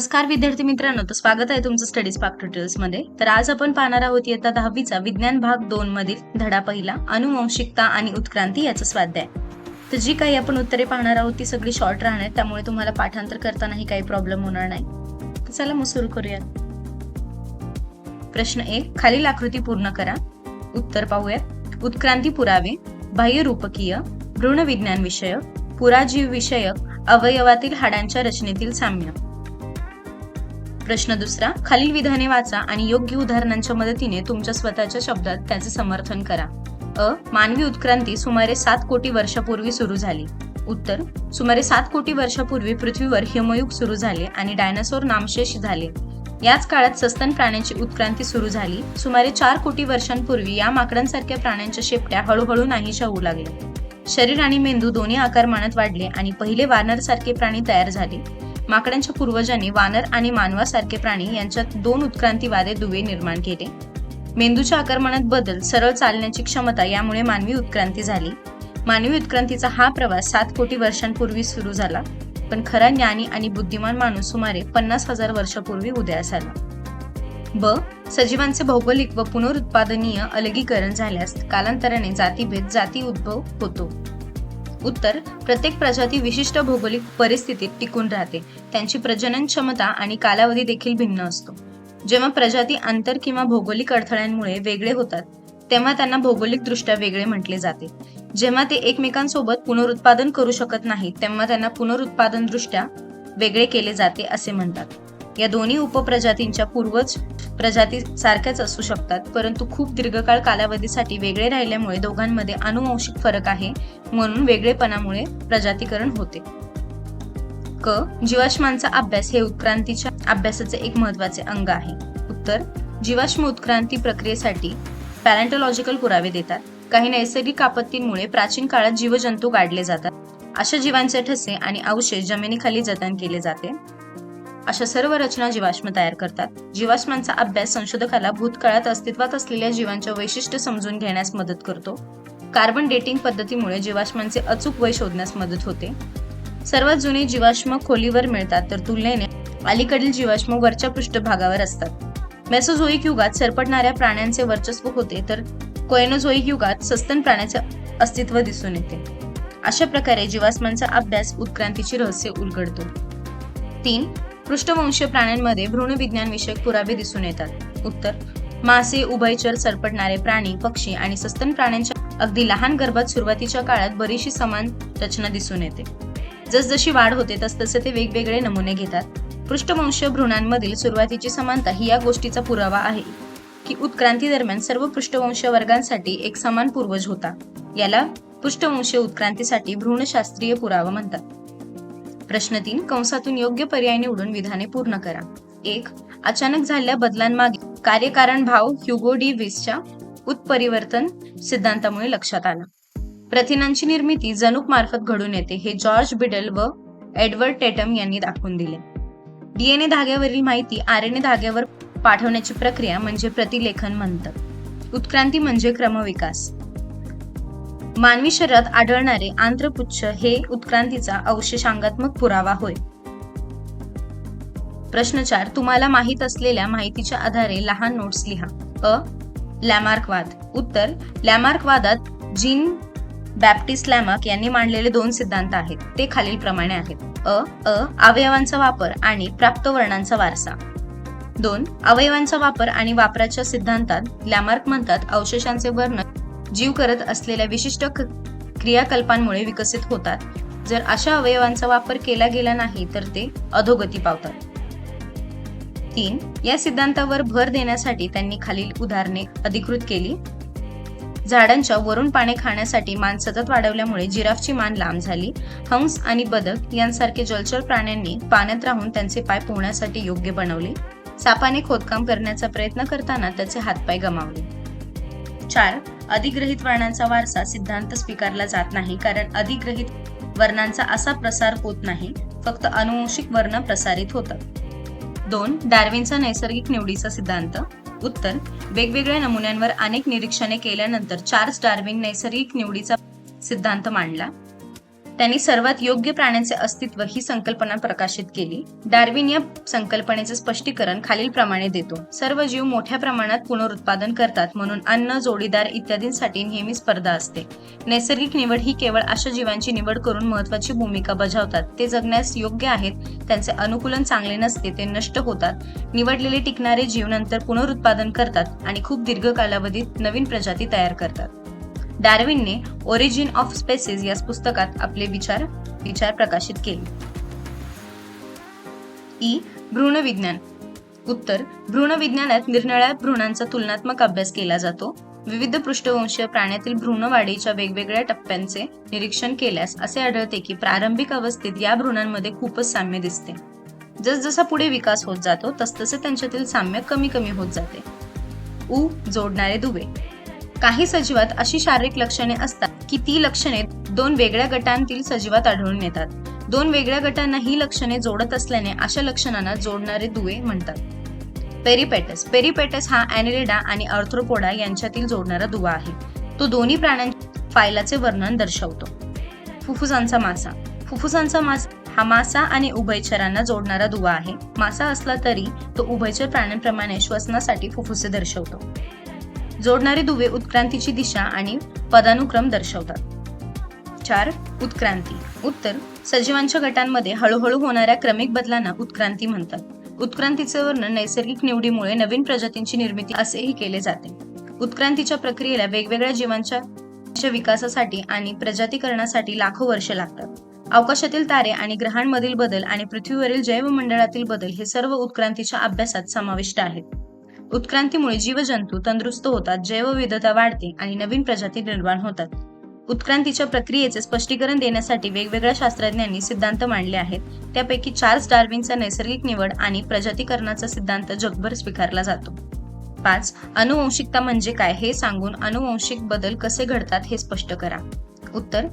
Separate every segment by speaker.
Speaker 1: नमस्कार विद्यार्थी मित्रांनो. तर स्वागत आहे तुमचं स्टडीज पार्क ट्युटोरियल्समध्ये. तर आज आपण पाहणार आहोत इयत्ता दहावीचा विज्ञान भाग दोन मधील धडा पहिला अनुवंशिकता आणि उत्क्रांती याचा स्वाध्याय. तर जी काही आपण उत्तरे पाहणार आहोत ती सगळी शॉर्ट राहणार त्यामुळे तुम्हाला पाठांतर करतानाही काही प्रॉब्लेम होणार नाही. तर चला मग सुरू करूयात. प्रश्न एक खालील आकृती पूर्ण करा. उत्तर पाहूयात. उत्क्रांती पुरावे बाह्य रूपकीय भ्रूण विज्ञान विषयक पुराजीव विषयक अवयवातील हाडांच्या रचनेतील साम्य. प्रश्न दुसरा खालील विधाने वाचा आणि योग्य उदाहरणांच्या मदतीने तुमच्या स्वतःच्या शब्दात त्याचे समर्थन करा. अ. मानवी उत्क्रांती सुमारे सात कोटी वर्षापूर्वी सुरू झाली. उत्तर. सुमारे सात कोटी वर्षापूर्वी पृथ्वीवर हिमयुग सुरू झाले आणि डायनासोर नामशेष झाले. याच काळात सस्तन प्राण्यांची उत्क्रांती सुरू झाली. सुमारे चार कोटी वर्षांपूर्वी या माकडांसारख्या प्राण्यांच्या शेपट्या हळूहळू नाहीशा होऊ लागल्या. शरीर आणि मेंदू दोन्ही आकारमानात वाढले आणि पहिले वानरसारखे प्राणी तयार झाले. माकडांच्या पूर्वजांनी वानर आणि मानवासारखे प्राणी यांच्यात दोन उत्क्रांतीवादे दुवे निर्माण केले. मेंदूच्या आकारमानात बदल सरळ चालण्याची क्षमता यामुळे मानवी उत्क्रांती झाली. मानवी उत्क्रांतीचा हा प्रवास सात कोटी वर्षांपूर्वी सुरू झाला पण खरा ज्ञानी आणि बुद्धिमान माणूस सुमारे पन्नास हजार वर्षापूर्वी उदयास आला. ब. सजीवांचे भौगोलिक व पुनरुत्पादनीय अलगीकरण झाल्यास कालांतराने जातीभेद जाती उद्भव होतो. उत्तर प्रत्येक प्रजाती विशिष्ट भौगोलिक परिस्थितीत टिकून राहते. त्यांची प्रजनन क्षमता आणि कालावधी देखील भिन्न असतो. जेव्हा प्रजाती आंतर किंवा भौगोलिक अडथळ्यांमुळे वेगळे होतात तेव्हा त्यांना भौगोलिक दृष्ट्या वेगळे म्हटले जाते. जेव्हा ते एकमेकांसोबत पुनरुत्पादन करू शकत नाहीत तेव्हा त्यांना पुनरुत्पादन दृष्ट्या वेगळे केले जाते असे म्हणतात. या दोन्ही उपप्रजातींच्या पूर्वज प्रजाती सारख्याच असू शकतात. परंतु खूप दीर्घकाळ कालावधीसाठी वेगळे राहिल्यामुळे दोघांमध्ये अनुवंशिक फरक आहे म्हणून वेगळेपणामुळे प्रजातीकरण होते. क. जीवाश्मांचा अभ्यास हे उत्क्रांतीच्या अभ्यासाचे एक महत्त्वाचे अंग आहे. उत्तर. जीवाश्म उत्क्रांती प्रक्रियेसाठी पॅरेंटॉलॉजिकल पुरावे देतात. काही नैसर्गिक आपत्तींमुळे प्राचीन काळात जीवजंतू गाडले जातात. अशा जीवांचे ठसे आणि अवशेष जमिनीखाली जतन केले जाते. अशा सर्व रचना जीवाश्म तयार करतात. जीवाश्मांचा अभ्यास संशोधकाला भूतकाळात अस्तित्वात असलेल्या जीवांच्या वैशिष्ट्य समजून घेण्यास मदत करतो. कार्बन डेटिंग पद्धतीमुळे जीवाश्मांचे अचूक वय शोधण्यास मदत होते. सर्वात जुने जीवाश्म खोलीवर मिळतात तर तुलनेने अलीकडील जीवाश्म वरच्या पृष्ठभागावर असतात. मेसोझोईक युगात सरपटणाऱ्या प्राण्यांचे वर्चस्व होते तर कोएनोझोईक युगात सस्तन प्राण्याचे अस्तित्व दिसून येते. अशा प्रकारे जीवाश्मांचा अभ्यास उत्क्रांतीची रहस्य उलगडतो. तीन पृष्ठवंशीय प्राण्यांमध्ये भ्रूणविज्ञान विषयक पुरावे दिसून येतात. उत्तर मासे उभयचर सरपटणारे प्राणी पक्षी आणि सस्तन प्राण्यांच्या अगदी लहान गर्भात सुरुवातीच्या काळात बरीचशी समान रचना दिसून येते. जसजशी वाढ होते तसतसे ते वेगवेगळे नमुने घेतात. पृष्ठवंशीय भ्रूणांमधील सुरुवातीची समानता ही या गोष्टीचा पुरावा आहे की उत्क्रांती दरम्यान सर्व पृष्ठवंशीय वर्गांसाठी एक समान पूर्वज होता. याला पृष्ठवंशीय उत्क्रांतीसाठी भ्रूणशास्त्रीय पुरावा म्हणतात. प्रश्न तीन कंसातून योग्य पर्याय निवडून विधाने पूर्ण करा. एक अचानक झालेल्या बदलांमागे कार्यकारण भाव ह्युगो डी विसच्या उत्परिवर्तन सिद्धांतामुळे लक्षात आला. प्रथिनांची निर्मिती जनुक मार्फत घडून येते हे जॉर्ज बिडल व एडवर्ड टेटम यांनी दाखवून दिले. डीएनए धाग्यावरील माहिती आरएनए धाग्यावर पाठवण्याची प्रक्रिया म्हणजे प्रतिलेखन म्हणतात उत्क्रांती म्हणजे क्रमविकास. मानवी शरीरात आढळणारे आंत्रपुच्छ हे उत्क्रांतीचा अवशेषांगात्मक पुरावा होय. प्रश्न चार तुम्हाला माहीत असलेल्या माहितीच्या आधारे लहान नोट्स लिहा. अ. लॅमार्कवाद. उत्तर लॅमार्कवादात जीन बॅप्टिस्ट लॅमार्क यांनी मांडलेले दोन सिद्धांत आहेत. ते खालील प्रमाणे आहेत. अ. अ. अवयवांचा वापर आणि प्राप्त वर्णांचा वारसा. दोन अवयवांचा वापर आणि वापराच्या सिद्धांतात लॅमार्क म्हणतात अवशेषांचे वर्ण जीव करत असलेल्या विशिष्ट क्रियाकल्पांमुळे विकसित होतात. जर अशा अवयवांचा वापर केला गेला नाही तर ते अधोगती पावतात. तीन या सिद्धांतावर भर देण्यासाठी त्यांनी खालील उदाहरणे अधिकृत केली. झाडांच्या वरून पाने खाण्यासाठी मान सतत वाढवल्यामुळे जिराफची मान लांब झाली. हंस आणि बदक यांसारखे जलचर प्राण्यांनी पाण्यात राहून त्यांचे पाय पोहण्यासाठी योग्य बनवले. सापाने खोदकाम करण्याचा प्रयत्न करताना त्याचे हातपाय गमावले. चार अधिग्रहित वर्णांचा वारसा सिद्धांत स्वीकारला जात नाही कारण अधिग्रहित वर्णांचा असा प्रसार होत नाही फक्त अनुवंशिक वर्ण प्रसारित होतात दोन डार्विनचा नैसर्गिक निवडीचा सिद्धांत. उत्तर वेगवेगळ्या नमुन्यांवर अनेक निरीक्षणे केल्यानंतर चार्ल्स डार्विन नैसर्गिक निवडीचा सिद्धांत मांडला. त्यांनी सर्वात योग्य प्राण्यांचे अस्तित्व ही संकल्पना प्रकाशित केली. डार्विन या संकल्पनेचे स्पष्टीकरण खालीलप्रमाणे देतो. सर्व जीव मोठ्या प्रमाणात पुनरुत्पादन करतात म्हणून अन्न जोडीदार इत्यादींसाठी नेहमी स्पर्धा असते. नैसर्गिक निवड ही केवळ अशा जीवांची निवड करून महत्वाची भूमिका बजावतात. ते जगण्यास योग्य आहेत त्यांचे अनुकूलन चांगले नसते ते नष्ट होतात. निवडलेले टिकणारे जीव नंतर पुनरुत्पादन करतात आणि खूप दीर्घ कालावधीत नवीन प्रजाती तयार करतात. डार्विनने ओरिजिन ऑफ स्पेसिस या पुस्तकात आपले विचार विचार प्रकाशित केले. ई. भ्रूणविज्ञान. उत्तर. भ्रूणविज्ञानात निरनिळ्या भ्रूणांचा तुलनात्मक अभ्यास केला जातो. विविध पृष्ठवंशीय प्राण्यातील भ्रूणवाढीच्या वेगवेगळ्या टप्प्यांचे निरीक्षण केल्यास असे आढळते की प्रारंभिक अवस्थेत या भ्रूणांमध्ये खूपच साम्य दिसते. जसजसा पुढे विकास होत जातो तसतसे त्यांच्यातील साम्य कमी कमी होत जाते. उ. जोडणारे दुवे. काही सजीवात अशी शारीरिक लक्षणे असतात की ती लक्षणे दोन वेगळ्या गटांतील सजीवात आढळून येतात. दोन वेगळ्या गटांना ही लक्षणे जोडत असल्याने अशा लक्षणांना जोडणारे दुवे म्हणतात. पेरिपेटस. पेरिपेटस हा अॅनिलिडा आणि आर्थ्रोपोडा यांच्यातील जोडणारा दुवा आहे. तो दोन्ही प्राण्यांच्या फायलाचे वर्णन दर्शवतो. फुफ्फुसांचा मासा. फुफ्फुसांचा मासा हा मासा आणि उभयचरांना जोडणारा दुवा आहे. मासा असला तरी तो उभयचर प्राण्यांप्रमाणे श्वसनासाठी फुफ्फुसे दर्शवतो. जोडणारे दुवे उत्क्रांतीची दिशा आणि पदानुक्रम दर्शवतात. चार उत्क्रांती. उत्तर सजीवांच्या गटांमध्ये हळूहळू होणाऱ्या क्रमिक बदलांना उत्क्रांती म्हणतात. उत्क्रांतीचे वर्णन नैसर्गिक निवडीमुळे नवीन प्रजातींची निर्मिती असेही केले जाते. उत्क्रांतीच्या प्रक्रियेला वेगवेगळ्या जीवांच्या विकासासाठी आणि प्रजातीकरणासाठी लाखो वर्ष लागतात. अवकाशातील तारे आणि ग्रहांमधील बदल आणि पृथ्वीवरील जैवमंडळातील बदल हे सर्व उत्क्रांतीच्या अभ्यासात समाविष्ट आहेत. उत्क्रांतीमुळे जीवजंतू तंदुरुस्त होतात जैवविविधता वाढते आणि नवीन प्रजाती निर्माण होतात. उत्क्रांतीच्या प्रक्रियेचे स्पष्टीकरण देण्यासाठी वेगवेगळ्या शास्त्रज्ञांनी सिद्धांत मांडले आहेत. त्यापैकी चार्ल्स डार्विनचा नैसर्गिक निवड आणि प्रजातीकरणाचा सिद्धांत जगभर स्वीकारला जातो. पाच अनुवंशिकता म्हणजे काय हे सांगून अनुवंशिक बदल कसे घडतात हे स्पष्ट करा. उत्तर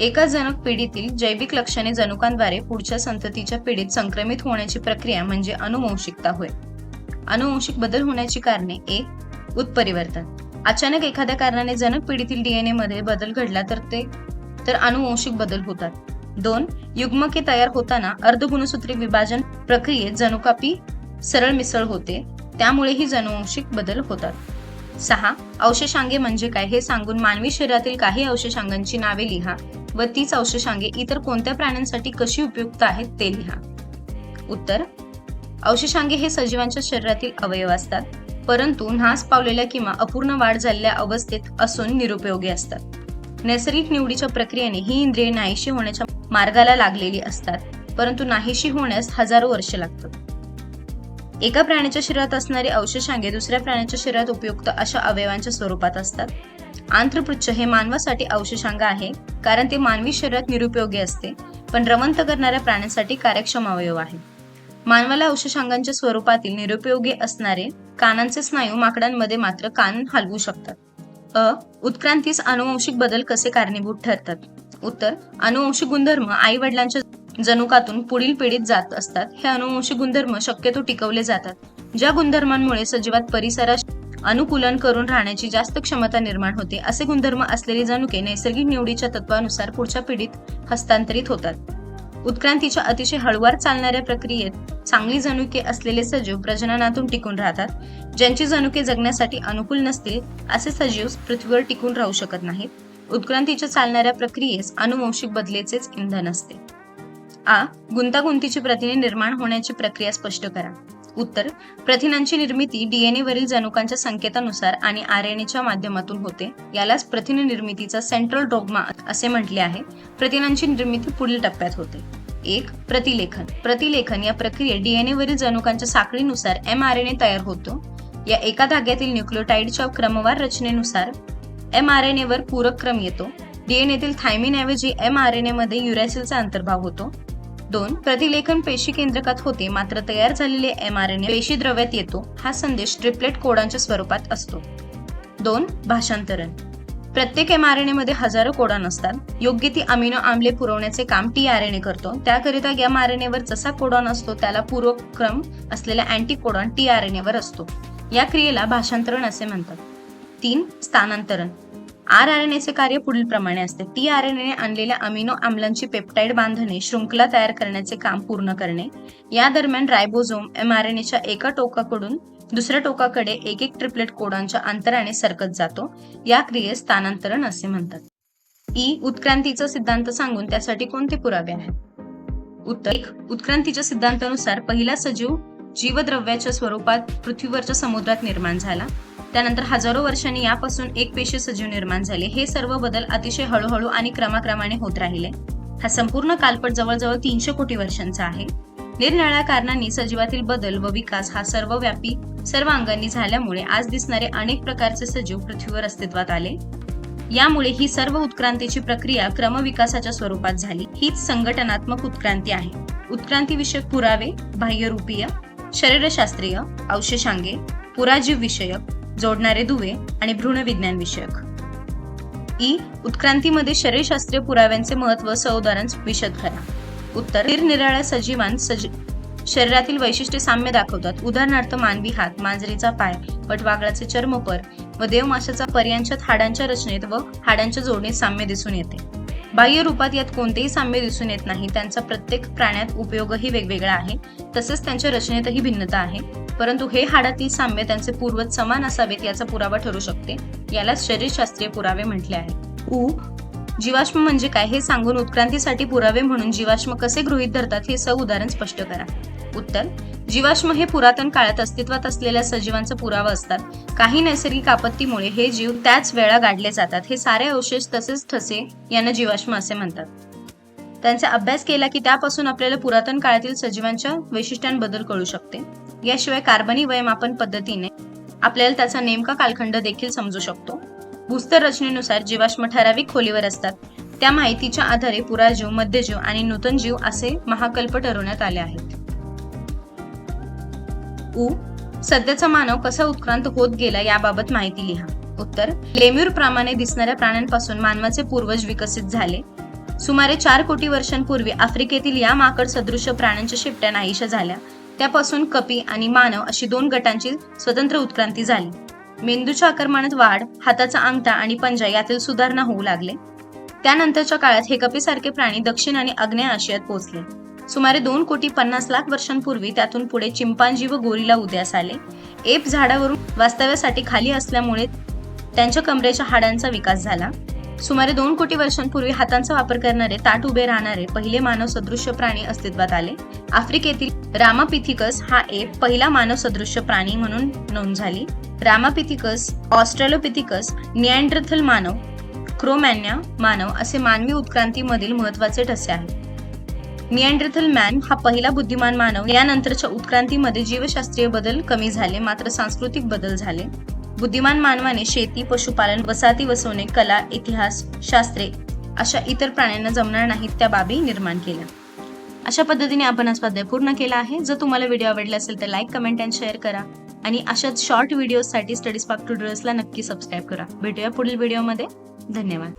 Speaker 1: एका जनक पिढीतील जैविक लक्षणे जनुकांद्वारे पुढच्या संततीच्या पिढीत संक्रमित होण्याची प्रक्रिया म्हणजे अनुवंशिकता होय. अनुवंशिक बदल होण्याची कारणे एक उत्परिवर्तन. अचानक एखाद्या कारणाने जनक पिढीतील डीएनए मध्ये बदल घडला तर ते तर अनुवंशिक बदल होतात. दोन युग्मके तयार होताना अर्धगुणसूत्री विभाजन प्रक्रियेत जनुकापी सरळ मिसळ होते त्यामुळे ही जनुवंशिक बदल होतात. सहा अवशेषांगे म्हणजे काय? हे सांगून मानवी शरीरातील काही अवशेषांगांची नावे लिहा व तीच अवशेषांगे इतर कोणत्या प्राण्यांसाठी कशी उपयुक्त आहेत ते लिहा. उत्तर अवशेषांगे हे सजीवांच्या शरीरातील अवयव असतात. परंतु नाश पावलेल्या किंवा अपूर्ण वाढ झालेल्या अवस्थेत असून निरुपयोगी असतात. नैसर्गिक निवडीच्या प्रक्रियेने ही इंद्रिये नाहीशी होण्याच्या मार्गाला लागलेली असतात. परंतु नाहीशी होण्यास हजारो वर्ष लागतात. एका प्राण्याच्या शरीरात असणारे अवशेषांगे दुसऱ्या प्राण्याच्या शरीरात उपयुक्त अशा अवयवांच्या स्वरूपात असतात. आंत्रपृच्छ हे मानवासाठी अवशेषांग आहे कारण ते मानवी शरीरात निरुपयोगी असते पण रवंत करणाऱ्या प्राण्यांसाठी कार्यक्षम अवयव आहे. मानवाला अवशेषांगांच्या स्वरूपातील निरुपयोगी असणारे कानांचे स्नायू माकडांमध्ये मात्र कान हलवू शकतात. अ. उत्क्रांतीस अनुवंशिक बदल कसे कारणीभूत ठरतात? उत्तर. अनुवंशिक गुणधर्म आई वडिलांच्या जनुकातून पुढील पिढीत जात असतात. हे अनुवंशिक गुणधर्म शक्यतो टिकवले जातात. ज्या गुणधर्मांमुळे सजीवात परिसरा अनुकूलन करून राहण्याची जास्त क्षमता निर्माण होते असे गुणधर्म असलेली जनुके नैसर्गिक निवडीच्या तत्वानुसार पुढच्या पिढीत हस्तांतरित होतात. उत्क्रांतीच्या अतिशय हळुवार चालणाऱ्या प्रक्रियेत चांगली जनुके असलेले सजीव प्रजननातून टिकून राहतात. ज्यांची जनुके जगण्यासाठी अनुकूल नसतील असे सजीव पृथ्वीवर टिकून राहू शकत नाहीत. उत्क्रांतीच्या चालणाऱ्या प्रक्रियेस अनुवंशिक बदलेचेच इंधन असते. आ. गुंतागुंतीची प्रथिने निर्माण होण्याची प्रक्रिया स्पष्ट करा. उत्तर प्रथिनांची निर्मिती डीएनए वरील जनुकांच्या संकेतानुसार आणि आर एन एच्या माध्यमातून होते. यालाच प्रथिन निर्मितीचा सेंट्रल डोगमा असे म्हटले आहे. प्रथिनांची निर्मिती पुढील टप्प्यात होते. एक प्रतिलेखन. प्रतिलेखन या प्रक्रियेत डीएनए वरील जनुकांच्या साखळीनुसार एम आर एन ए तयार होतो. या एका धाग्यातील न्यूक्लिओटाइडच्या क्रमवार रचनेनुसार एम आर एन वर पूरक क्रम येतो. डीएनएतील थायमिनऐवजी एम आर एन ए मध्ये युरॅसिलचा अंतर्भाव होतो. दोन प्रतिलेखन पेशी केंद्रकात होते मात्र तयार झालेले एम आर एन ए पेशी द्रव्यात येतो हा संदेश ट्रिपलेट कोडांच्या स्वरूपात असतो. दोन भाषांतरण. प्रत्येक एम आर एनमध्ये हजारो कोडॉन असतात योग्य ती अमिनो आम्ले पुरवण्याचे काम टी आर एन ए करतो त्याकरिता एम आर एन ए वर जसा कोडॉन असतो त्याला पूर्वक्रम असलेला anti codon T R N A वर असतो. या क्रियेला भाषांतरण असे म्हणतात. तीन स्थानांतरण. आर आर एन एचे कार्य पुढील प्रमाणे असते. टी आर एन एने आणलेल्या अमिनो आम्लांची पेप्टाइड बांधणे शृंखला तयार करण्याचे काम पूर्ण करणे. या दरम्यान रायबोझोम एम आर एन एच्या एका टोकाकडून दुसऱ्या टोकाकडे एक एक ट्रिपलेट कोडांच्या अंतराने सरकत जातो. या क्रियेस स्थानांतरण असे म्हणतात. ई. उत्क्रांतीचा सिद्धांत सांगून त्यासाठी कोणते पुरावे आहेत? उत्तर. एक. उत्क्रांतीच्या सिद्धांतानुसार पहिला सजीव जीवद्रव्याच्या स्वरूपात पृथ्वीवरच्या समुद्रात निर्माण झाला. त्यानंतर हजारो वर्षांनी यापासून एक पेशी सजीव निर्माण झाले. हे सर्व बदल अतिशय हळूहळू आणि क्रमाक्रमाने होत राहिले. हा संपूर्ण कालपट जवळजवळ तीनशे कोटी वर्षांचा आहे. निरनिळ्या कारणांनी सजीवातील बदल व विकास हा सर्वव्यापी सर्व अंगांनी झाल्यामुळे आज दिसणारे अनेक प्रकारचे सजीव पृथ्वीवर अस्तित्वात आले. यामुळे ही सर्व उत्क्रांतीची प्रक्रिया क्रमविकासाच्या स्वरूपात झाली. हीच संघटनात्मक उत्क्रांती आहे. उत्क्रांतीविषयक पुरावे बाह्यरूपीय शरीरशास्त्रीय अवशेषांगे पुराजीव विषयक जोडणारे दुवे आणि भ्रूणविज्ञान विषयक ई. उत्क्रांतीमध्ये शरीरशास्त्रीय पुराव्यांचे महत्त्व सौदाहरण विशद करा. उत्तर. निरनिराळ्या सजीवांत सजी शरीरातील वैशिष्ट्ये साम्य दाखवतात. उदाहरणार्थ मानवी हात मांजरीचा पाय वटवागळाचे चर्मपर व देवमाशाचा पर्यांच्या हाडांच्या रचनेत व हाडांच्या जोडणीत साम्य दिसून येते. बाह्य रूपात यात कोणतेही साम्य दिसून येत नाही. त्यांचा प्रत्येक प्राण्यात उपयोगही वेगवेगळा आहे. तसेच त्यांच्या रचनेतही भिन्नता आहे. परंतु हे हाडातील साम्य त्यांचे पूर्वज समान असावेत याचा पुरावा ठरू शकते. यालाच शरीरशास्त्रीय पुरावे म्हटले आहे. उ. जीवाश्म म्हणजे काय हे सांगून उत्क्रांतीसाठी पुरावे म्हणून जीवाश्म कसे गृहीत धरतात हे स उदाहरण स्पष्ट करा. उत्तर. जीवाश्म हे पुरातन काळात अस्तित्वात असलेल्या सजीवांचा पुरावा असतात. काही नैसर्गिक आपत्तीमुळे हे जीव त्याच वेळा गाडले जातात. हे सारे अवशेष तसेच ठसे यांना जीवाश्म असे म्हणतात. त्यांचा अभ्यास केला की त्यापासून आपल्याला पुरातन काळातील सजीवांच्या वैशिष्ट्यांबद्दल कळू शकते. याशिवाय कार्बनी वयमापन पद्धतीने आपल्याला त्याचा नेमका कालखंड देखील समजू शकतो. भूस्तर रचनेनुसार जीवाश्म ठराविक खोलीवर असतात. त्या माहितीच्या आधारे पुराजीव मध्यजीव आणि नूतन जीव असे महाकल्प ठरवण्यात आले आहेत. उ सध्याचा मानव कसा उत्क्रांत होत गेला याबाबत माहिती लिहा. उत्तर लेम्यूर प्रमाणे दिसणाऱ्या प्राण्यांपासून मानवाचे पूर्वज विकसित झाले. सुमारे चार कोटी वर्षांपूर्वी आफ्रिकेतील या माकड सदृश्य प्राण्यांच्या शिपट्या नाहीशा झाल्या. त्यापासून कपी आणि मानव अशी दोन गटांची स्वतंत्र उत्क्रांती झाली. मेंदूच्या आकारमानात वाढ हाताचा अंगठा आणि पंजा यातील सुधारणा होऊ लागले. त्यानंतरच्या काळात हे कपीसारखे प्राणी दक्षिण आणि आग्नेय आशियात पोहोचले. सुमारे दोन कोटी पन्नास लाख वर्षांपूर्वी त्यातून पुढे चिंपांजी व गोरीला उदयास आले. एप झाडावरून वास्तव्यासाठी खाली असल्यामुळे त्यांच्या कमरेच्या हाडांचा विकास झाला. सुमारे दोन कोटी वर्षांपूर्वी हातांचा वापर करणारे ताट उभे राहणारे पहिले मानव सदृश्य प्राणी अस्तित्वात आले. आफ्रिकेतील रामापिथिकस हा एप पहिला मानव सदृश्य प्राणी म्हणून नोंद झाली. रामापिथिकस ऑस्ट्रेलोपिथिकस निअँड्रथल मानव क्रोमॅन्या मानव असे मानवी उत्क्रांतीमधील महत्त्वाचे ठसे आहेत. निअँड्रथल मॅन हा पहिला बुद्धिमान मानव. यानंतरच्या उत्क्रांतीमध्ये जीवशास्त्रीय बदल कमी झाले मात्र सांस्कृतिक बदल झाले. बुद्धिमान मानवाने शेती पशुपालन वसाहती वसवणे कला इतिहास शास्त्रे अशा इतर प्राण्यांना जमणार नाहीत त्या बाबी निर्माण केल्या. अशा पद्धतीने आपण हा स्वाध्याय पूर्ण केला आहे. जर तुम्हाला व्हिडिओ आवडला असेल तर लाईक कमेंट अँड शेअर करा. आणि अशाच शॉर्ट व्हिडिओसाठी स्टडी स्पार्क ट्युटोरियल्सला नक्की सबस्क्राईब करा. भेटूया पुढील व्हिडिओमध्ये धन्यवाद.